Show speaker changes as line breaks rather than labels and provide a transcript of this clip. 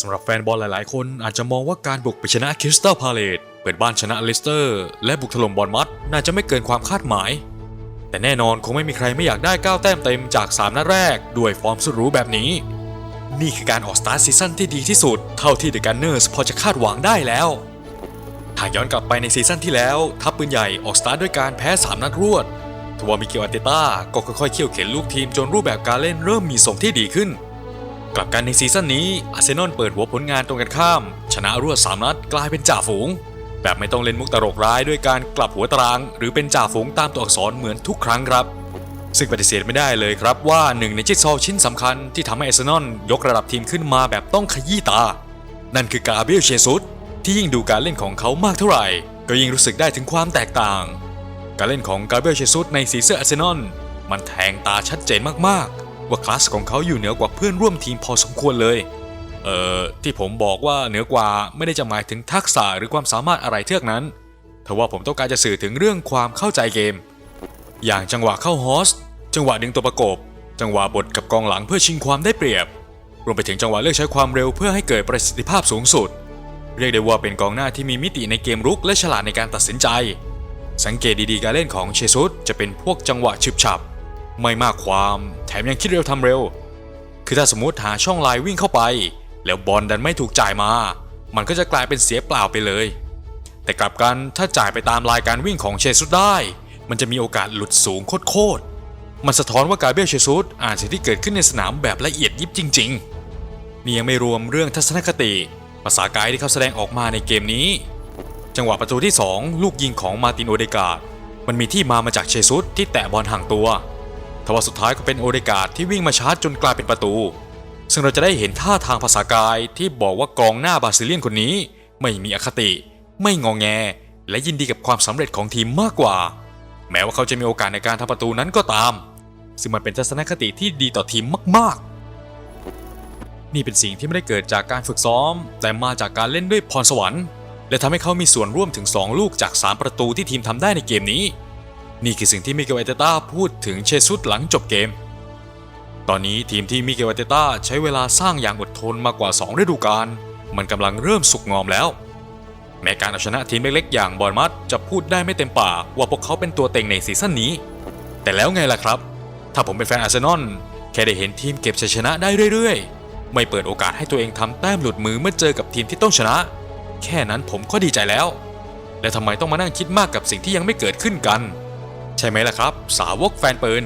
สำหรับแฟนบอลหลายๆ คนอาจจะมองว่าการบุกไปชนะคริสตัลพาเลตเปิดบ้านชนะเลสเตอร์ และบุกถล่มบอลมัดน่าจะไม่เกินความคาดหมาย แต่แน่นอนคงไม่มีใครไม่อยากได้ 9 แต้มเต็มจาก 3 นัดแรก ด้วยฟอร์มสุดหรูแบบนี้ นี่คือการออกสตาร์ทซีซั่นที่ดีที่สุด เท่าที่เดอะกันเนอร์สพอจะคาดหวังได้แล้วหากย้อนกลับไปในซีซั่นที่แล้ว ทัพปืนใหญ่ออกสตาร์ทด้วยการแพ้ 3 นัดรวดทวามิเกลอาเตต้าก็ค่อยๆเขี่ยวเข็นลูกทีมจนรูปแบบการเล่นเริ่มมีทรงที่ดีขึ้น กลับกันในซีซั่นนี้อาร์เซนอลเปิดหัวผลงานตรงกันข้าม ชนะรวด 3 นัดกลายเป็นจ่าฝูง แบบไม่ต้องเล่นมุกตลกร้ายด้วยการกลับหัวตาราง หรือเป็นจ่าฝูงตามตัวอักษรเหมือนทุกครั้งครับ ซึ่งปฏิเสธไม่ได้เลยครับว่าหนึ่งในจิ๊กซอว์ชิ้นสำคัญที่ทำให้อาร์เซนอลยกระดับทีมขึ้นมาแบบต้องขยี้ตา นั่นคือกาเบรียลเชซุสที่ยิ่งดูการเล่นของเขามากเท่าไหร่ ก็ยิ่งรู้สึกได้ถึงความแตกต่าง การเล่นของกาเบรียลเชซุสในสีเสื้ออาร์เซนอลมันแทงตาชัดเจนมากๆ ว่าคลาสของเขาอยู่เหนือกว่าเพื่อนร่วมทีมพอสมควรเลย เอ่อที่ผมบอกว่าเหนือกว่าไม่ได้จะหมายถึงทักษะหรือความสามารถอะไรเทือกนั้นแต่ว่าผมต้องการจะสื่อถึงเรื่องความเข้าใจเกม อย่างจังหวะเข้าฮอส จังหวะดึงตัวประกบ จังหวะบดกับกองหลังเพื่อชิงความได้เปรียบ รวมไปถึงจังหวะเลือกใช้ความเร็วเพื่อให้เกิดประสิทธิภาพสูงสุด เรียกได้ว่าเป็นกองหน้าที่มีมิติในเกมรุกและฉลาดในการตัดสินใจ สังเกตดีๆการเล่นของเชซุสจะเป็นพวกจังหวะฉึบฉับ ไม่มากความแถมยังคิดเร็วทำเร็ว คือถ้าสมมติหาช่องลายวิ่งเข้าไป แล้วบอลดันไม่ถูกจ่ายมา มันก็จะกลายเป็นเสียเปล่าไปเลย แต่กลับกันถ้าจ่ายไปตามลายการวิ่งของเชซุสได้ มันจะมีโอกาสหลุดสูงโคตรๆมันสะท้อนว่ากาเบรียลเชซุสอานสิ่ที่เกิดขึ้นในสนามแบบละเอียดยิบจริง ๆ นี่ยังไม่รวมเรื่องทัศนคติ ภาษากายที่เขาแสดงออกมาในเกมนี้ จังหวะประตูที่ 2 ลูกยิงของมาตินโอเดกาดมันมีที่มามาจากเชซุสที่แตะบอลห่างตัว ทว่าสุดท้ายก็เป็นโอเดกาดที่วิ่งมาชาร์จจนกลายเป็นประตู ซึ่งเราจะได้เห็นท่าทางภาษากายที่บอกว่ากองหน้าบาซิเลียนคนนี้ ไม่มีอคติ ไม่งองแง และยินดีกับความสำเร็จของทีมมากกว่า แม้ว่าเขาจะมีโอกาสในการทำประตูนั้นก็ตาม ซึ่งมันเป็นทัศนคติที่ดีต่อทีมมาก ๆ นี่เป็นสิ่งที่ไม่ได้เกิดจากการฝึกซ้อม แต่มาจากการเล่นด้วยพรสวรรค์ และทำให้เขามีส่วนร่วมถึง 2 ลูกจาก 3 ประตูที่ทีมทำได้ในเกมนี้ นี่คือสิ่งที่มิเกลเอเตต้าพูดถึงเชซุสหลังจบเกม ตอนนี้ทีมที่มิเกลเอเตต้าใช้เวลาสร้างอย่างอดทนมากกว่า 2 ฤดูกาลมันกำลังเริ่มสุกงอมแล้ว แม้การเอาชนะทีมเล็กๆ อย่างบอร์มัดจะพูดได้ไม่เต็มปากว่าพวกเขาเป็นตัวเต็งในซีซั่นนี้ แต่แล้วไงล่ะครับ ถ้าผมเป็นแฟนอาร์เซนอลแค่ได้เห็นทีมเก็บชัยชนะได้เรื่อยๆ ไม่เปิดโอกาสให้ตัวเองทำแต้มหลุดมือเมื่อเจอกับทีมที่ต้องชนะ แค่นั้นผมก็ดีใจแล้ว และทำไมต้องมานั่งคิดมากกับสิ่งที่ยังไม่เกิดขึ้นกัน ใช่ไหมล่ะครับ สาวกแฟนปืน